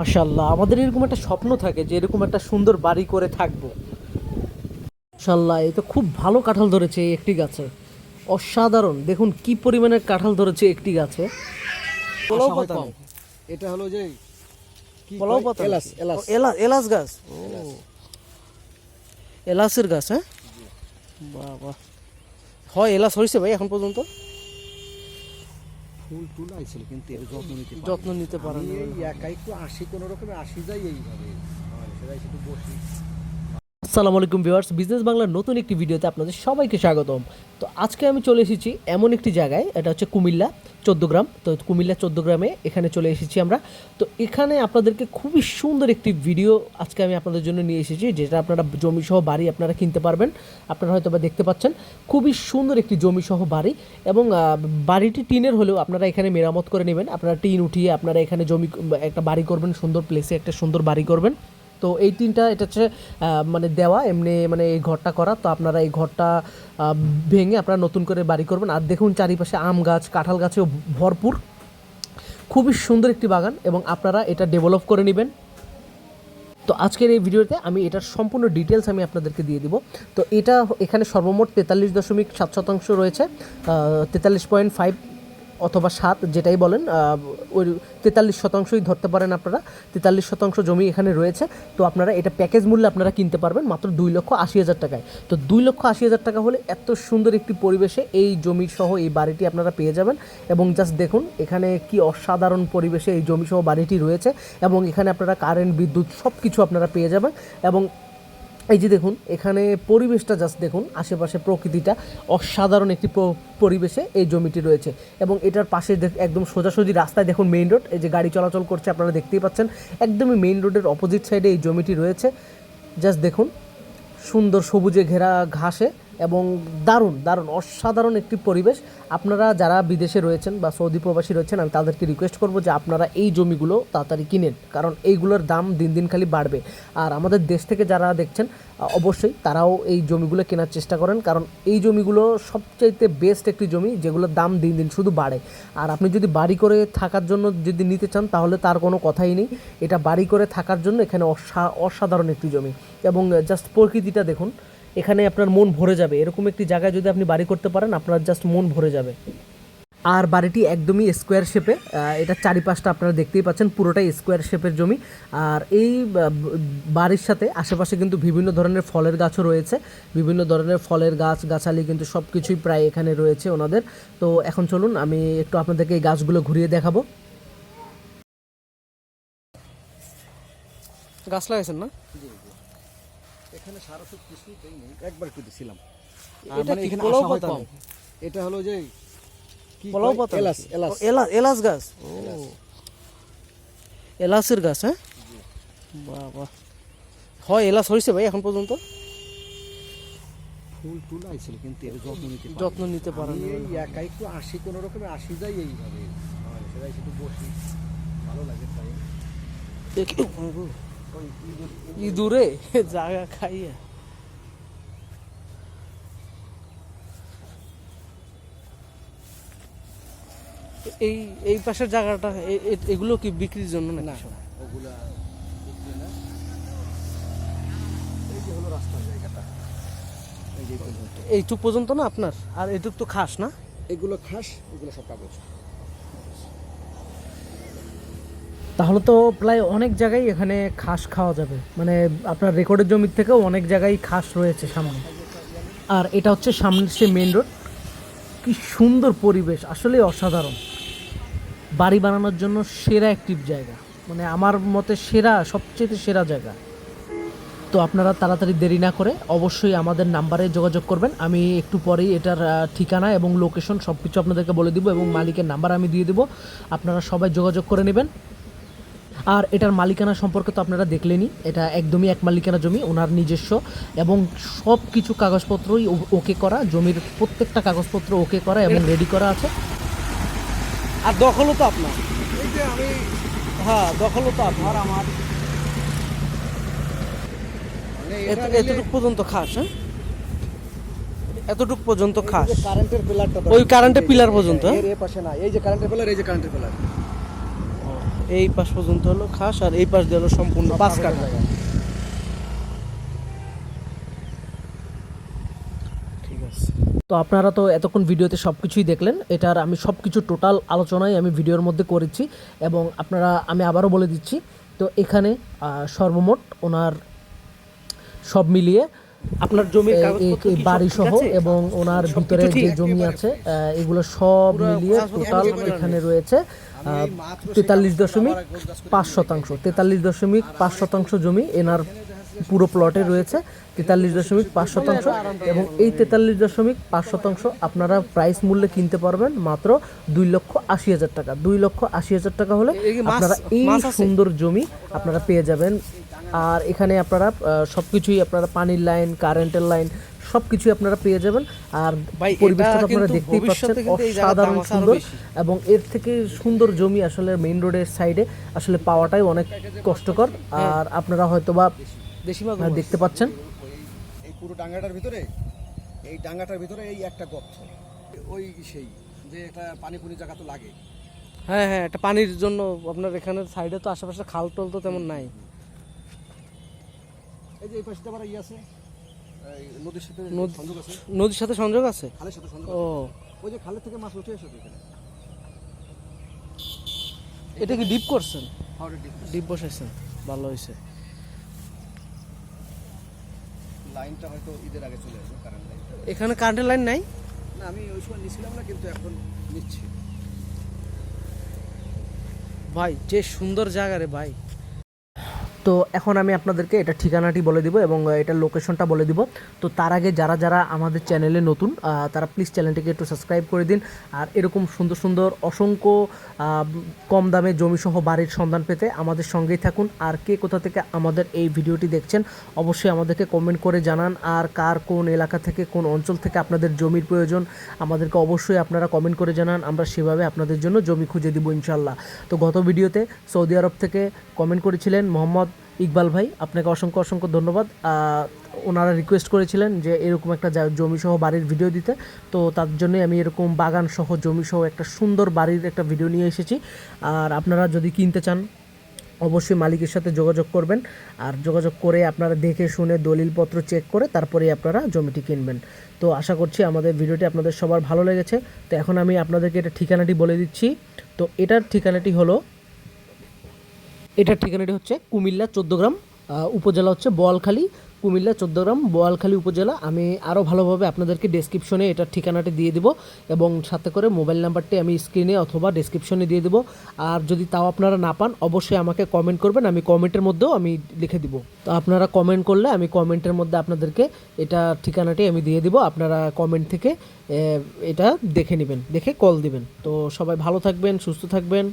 মাশাল্লাহ আমাদের এরকম একটা স্বপ্ন থাকে যে এরকম একটা সুন্দর বাড়ি করে থাকব। মাশাল্লাহ এই তো খুব ভালো কাঁঠাল ধরেছে এই একটি গাছে। অসাধারণ দেখুন কি পরিমাণের কাঁঠাল ধরেছে একটি গাছে। পাতা এটা হলো যে পাতা এলাচ নাকি? এলাচ। এলাচ গাছ। এলাচের গাছ হ্যাঁ? বাবা হয় এলাচ হয়েছে ভাই এখন পর্যন্ত? ফুল টুল আইছিল কিন্তু এর যত্ন নিতে যত্ন নিতে পারেন। এই একাই একটু আসি কোনো রকমে আসি যাই এইভাবে। সেটাই শুধু বসি। আসসালামু আলাইকুম ভিউয়ার্স, বিজনেস বাংলার নতুন একটি ভিডিওতে আপনাদের সবাইকে স্বাগতম। তো আজকে আমি চলে এসেছি এমন একটি জায়গায়, এটা হচ্ছে কুমিল্লা, চোদ্দ গ্রাম। তো কুমিল্লা, চোদ্দ গ্রামে এখানে চলে এসেছি আমরা। তো এখানে আপনাদেরকে খুবই সুন্দর একটি ভিডিও আজকে আমি আপনাদের জন্য নিয়ে এসেছি, যেটা আপনারা জমি সহ বাড়ি আপনারা কিনতে পারবেন। আপনারা হয়তো বা দেখতে পাচ্ছেন, খুবই সুন্দর একটি জমি সহ বাড়ি। এবং বাড়িটি টিনের হলেও আপনারা এখানে মেরামত করে নেবেন। আপনারা টিন উঠিয়ে আপনারা এখানে জমি, একটা বাড়ি করবেন, সুন্দর প্লেসে একটা সুন্দর বাড়ি করবেন। তো এই তিনটা, এটা হচ্ছে মানে দেওয়া, এমনি মানে এই ঘরটা করা। তো আপনারা এই ঘরটা ভেঙে আপনারা নতুন করে বাড়ি করবেন। আর দেখুন চারিপাশে আম গাছ, কাঁঠাল গাছেও ভরপুর। খুবই সুন্দর একটি বাগান এবং আপনারা এটা ডেভেলপ করে নেবেন। তো আজকের এই ভিডিওতে আমি এটার সম্পূর্ণ ডিটেলস আমি আপনাদেরকে দিয়ে দিব। তো এটা এখানে সর্বমোট তেতাল্লিশ দশমিক সাত শতাংশ রয়েছে তেতাল্লিশ পয়েন্ট ফাইভ অথবা সাত, যেটাই বলেন ওই তেতাল্লিশ শতাংশই ধরতে পারেন আপনারা। তেতাল্লিশ শতাংশ জমি এখানে রয়েছে। তো আপনারা এটা প্যাকেজ মূল্যে আপনারা কিনতে পারবেন মাত্র দুই লক্ষ আশি হাজার টাকায়। তো দুই লক্ষ আশি হাজার টাকা হলে এত সুন্দর একটি পরিবেশে এই জমি সহ এই বাড়িটি আপনারা পেয়ে যাবেন। এবং জাস্ট দেখুন, এখানে কি অসাধারণ পরিবেশে এই জমি সহ বাড়িটি রয়েছে। এবং এখানে আপনারা কারেন্ট বিদ্যুৎ সব কিছু আপনারা পেয়ে যাবেন। এবং এই যে দেখুন, এখানে পরিবেশটা জাস্ট দেখুন, আশেপাশে প্রকৃতিটা অসাধারণ একটি পরিবেশে এই জমিটি রয়েছে। এবং এটার পাশে একদম সোজাসুজি রাস্তায় দেখুন মেইন রোড এই যে গাড়ি চলাচল করছে আপনারা দেখতেই পাচ্ছেন, একদমই মেইন রোডের অপোজিট সাইডে এই জমিটি রয়েছে। জাস্ট দেখুন, সুন্দর সবুজে ঘেরা ঘাসে এবং দারুণ দারুণ, অসাধারণ একটি পরিবেশ। আপনারা যারা বিদেশে রয়েছেন বা সৌদি প্রবাসী রয়েছেন, আমি তাদেরকে রিকোয়েস্ট করব যে আপনারা এই জমিগুলো তাড়াতাড়ি কিনেন, কারণ এইগুলোর দাম দিন দিন খালি বাড়বে। আর আমাদের দেশ থেকে যারা দেখছেন অবশ্যই তারাও এই জমিগুলো কেনার চেষ্টা করেন, কারণ এই জমিগুলো সবচাইতে বেস্ট একটি জমি, যেগুলোর দাম দিন দিন শুধু বাড়ে। আর আপনি যদি বাড়ি করে থাকার জন্য যদি নিতে চান, তাহলে তার কোনো কথাই নেই। এটা বাড়ি করে থাকার জন্য এখানে অসা- অসাধারণ একটি জমি। এবং জাস্ট প্রকৃতিটা দেখুন এখানে আপনার মন ভরে যাবে। এরকম একটি জায়গায় যদি আপনি বাড়ি করতে পারেন আপনার জাস্ট মন ভরে যাবে। আর বাড়িটি একদমই স্কোয়ার শেপে এটা চারিপাশটা আপনারা দেখতেই পাচ্ছেন পুরোটাই স্কোয়ার শেপের জমি। আর এই বাড়ির সাথে আশেপাশে কিন্তু বিভিন্ন ধরনের ফলের গাছও রয়েছে। বিভিন্ন ধরনের ফলের গাছ গাছালি কিন্তু সব কিছুই প্রায় এখানে রয়েছে ওনাদের। তো এখন চলুন আমি একটু আপনাদেরকে এই গাছগুলো ঘুরিয়ে দেখাবো। গাছ লাগাইছেন না? এখানে সারা সুদ কিছু দেইনি একবার একটু দিছিলাম। এটা মানে কি হয় পাতা। এটা হলো যে কি পাতা এলাচ? এলাচ। এলাচ গাছ? ও। এলাচের গাছ হ্যাঁ? বাবা। হয় এলাচ হয়েছে ভাই এখন পর্যন্ত? ফুল টুল আইছিল কিন্তু এর যত্ন নিতে যত্ন নিতে পারেন। এই একাই একটু আসি কোনো রকমে আসি যাই এইভাবে। সেটাই শুধু বসি। ভালো লাগে তাই। ইঁদুরে জায়গা খাইয়া। এই এই পাশের জায়গাটা এগুলো কি বিক্রির জন্য না ওগুলা। এইটুক পর্যন্ত না আপনার? আর এইটুক তো খাস না? এগুলো খাস এগুলো সব কাগজ। তাহলে তো প্রায় অনেক জায়গায় এখানে খাস খাওয়া যাবে। মানে আপনার রেকর্ডের জমির থেকেও অনেক জায়গায় খাস রয়েছে সামনে আর এটা হচ্ছে সামনের সে মেন রোড কি সুন্দর পরিবেশ, আসলে অসাধারণ। বাড়ি বানানোর জন্য সেরা একটি জায়গা। মানে আমার মতে সেরা সবচেয়ে সেরা জায়গা। তো আপনারা তাড়াতাড়ি দেরি না করে অবশ্যই আমাদের নাম্বারে যোগাযোগ করবেন। আমি একটু পরেই এটার ঠিকানা এবং লোকেশন সব কিছু আপনাদেরকে বলে দিব এবং মালিকের নাম্বার আমি দিয়ে দিব। আপনারা সবাই যোগাযোগ করে নেবেন। আর এটার মালিকানা সম্পর্কে তো আপনারা দেখলেনই এটা একদমই এক মালিকানা জমি ওনার নিজস্ব এবং সব কিছু কাগজপত্রই ওকে করা জমির প্রত্যেকটা কাগজপত্র ওকে করা এবং রেডি করা আছে। আর দখলও তো আপনার। এই যে আমি হ্যাঁ দখলও তো আপনার। আমার মানে এতটুকু পর্যন্ত খাস হ্যাঁ? এতটুকু পর্যন্ত খাস। কারেন্টের পিলারটা ওই কারেন্টের পিলার পর্যন্ত, হ্যাঁ? এর পাশে না এই যে কারেন্টের পিলার এই যে কারেন্টের পিলার এই পাশ পর্যন্ত হলো খাস আর এই পাশ দিয়ে হলো সম্পূর্ণ পাঁচ কাঠা। আছে। তো আপনারা তো এতক্ষণ ভিডিওতে সব কিছুই দেখলেন, এটার আমি সব কিছু টোটাল আলোচনাই আমি ভিডিওর মধ্যে করেছি এবং আপনারা, আমি আবারও বলে দিচ্ছি, তো এখানে সর্বমোট ওনার সব মিলিয়ে আপনার জমির বাড়ি সহ এবং ওনার ভিতরে যে জমি আছে? এগুলো সব মিলিয়ে টোটাল এখানে রয়েছে তেতাল্লিশ দশমিক পাঁচ শতাংশ তেতাল্লিশ দশমিক পাঁচ শতাংশ জমি এনার পুরো প্লটে রয়েছে তেতাল্লিশ দশমিক পাঁচ শতাংশ এবং এই তেতাল্লিশ দশমিক পাঁচ শতাংশ আপনারা প্রাইস মূল্যে কিনতে পারবেন মাত্র দুই লক্ষ আশি হাজার টাকা। দুই লক্ষ আশি হাজার টাকা হলে আপনারা এই সুন্দর জমি আপনারা পেয়ে যাবেন আর এখানে আপনারা সব কিছুই আপনারা পানির লাইন কারেন্টের লাইন সব কিছুই আপনারা পেয়ে যাবেন। আর পরিবেশটা আপনারা দেখতেই পাচ্ছেন অসাধারণ সুন্দর এবং এর থেকে সুন্দর জমি আসলে মেইন রোডের সাইডে আসলে পাওয়াটাই অনেক কষ্টকর। হ্যাঁ। আর আপনারা হয়তো বা দেশি দেখতে পাচ্ছেন। এই পুরো ডাঙ্গাটার ভিতরে এই ডাঙ্গাটার ভিতরে এই একটা গর্ত। ওই সেই যে একটা পানি পুনি জায়গা তো লাগে। হ্যাঁ হ্যাঁ একটা পানির জন্য আপনার এখানে সাইডে তো আশেপাশে খাল টল তো তেমন নাই। এই যে এই পাশে আবার ই আছে। নদীর সাথে সংযোগ আছে। নদীর সাথে সংযোগ আছে? খালের সাথে সংযোগ ও। ওই যে খালের থেকে মাছ উঠে এসেছে এখানে। এটা কি ডিপ করছেন? হাওড়ের ডিপ ডিপ বসাইছেন? ভালো হয়েছে। লাইনটা হয়তো ঈদের আগে চলে আসবে কারেন্ট লাইনটা এখানে কারেন্টের লাইন নাই? না আমি ওই সময় নিছিলাম না কিন্তু এখন নিচ্ছি। ভাই যে সুন্দর জায়গা রে ভাই। তো এখন আমি আপনাদেরকে এটা ঠিকানাটি বলে দিব এবং এটার লোকেশনটা বলে দিব। তো তার আগে যারা যারা আমাদের চ্যানেলে নতুন তারা প্লিজ চ্যানেলটিকে একটু সাবস্ক্রাইব করে দিন। আর এরকম সুন্দর সুন্দর, অসংখ্য কম দামে জমিসহ বাড়ির সন্ধান পেতে আমাদের সঙ্গেই থাকুন। আর কে কোথা থেকে আমাদের এই ভিডিওটি দেখছেন, অবশ্যই আমাদেরকে কমেন্ট করে জানান। আর কার কোন এলাকা থেকে, কোন অঞ্চল থেকে আপনাদের জমির প্রয়োজন, আমাদেরকে অবশ্যই আপনারা কমেন্ট করে জানান। আমরা সেভাবে আপনাদের জন্য জমি খুঁজে দিব ইনশাল্লাহ তো গত ভিডিওতে সৌদি আরব থেকে কমেন্ট করেছিলেন মোহাম্মদ ইকবাল ভাই, আপনাকে অসংখ্য অসংখ্য ধন্যবাদ। ওনারা রিকোয়েস্ট করেছিলেন যে এরকম একটা জমি সহ বাড়ির ভিডিও দিতে। তো তার জন্যই আমি এরকম বাগান সহ জমি সহ একটা সুন্দর বাড়ির একটা ভিডিও নিয়ে এসেছি। আর আপনারা যদি কিনতে চান, অবশ্যই মালিকের সাথে যোগাযোগ করবেন। আর যোগাযোগ করে আপনারা দেখে শুনে দলিলপত্র চেক করে তারপরে আপনারা জমিটি কিনবেন। তো আশা করছি আমাদের ভিডিওটি আপনাদের সবার ভালো লেগেছে। তো এখন আমি আপনাদেরকে এটা ঠিকানাটি বলে দিচ্ছি। তো এটার ঠিকানাটি হলো এটার ঠিকানাটি হচ্ছে কুমিল্লা গ্রাম উপজেলা হচ্ছে বোয়ালখালী, কুমিল্লা গ্রাম, বোয়ালখালী উপজেলা। আমি আরও ভালোভাবে আপনাদেরকে ডেসক্রিপশনে এটার ঠিকানাটি দিয়ে দিব এবং সাথে করে মোবাইল নাম্বারটি আমি স্ক্রিনে অথবা ডেসক্রিপশনে দিয়ে দেবো। আর যদি তাও আপনারা না পান, অবশ্যই আমাকে কমেন্ট করবেন, আমি কমেন্টের মধ্যেও আমি লিখে দিব। তো আপনারা কমেন্ট করলে আমি কমেন্টের মধ্যে আপনাদেরকে এটা ঠিকানাটি আমি দিয়ে দিব। আপনারা কমেন্ট থেকে এটা দেখে নেবেন, দেখে কল দিবেন। তো সবাই ভালো থাকবেন, সুস্থ থাকবেন।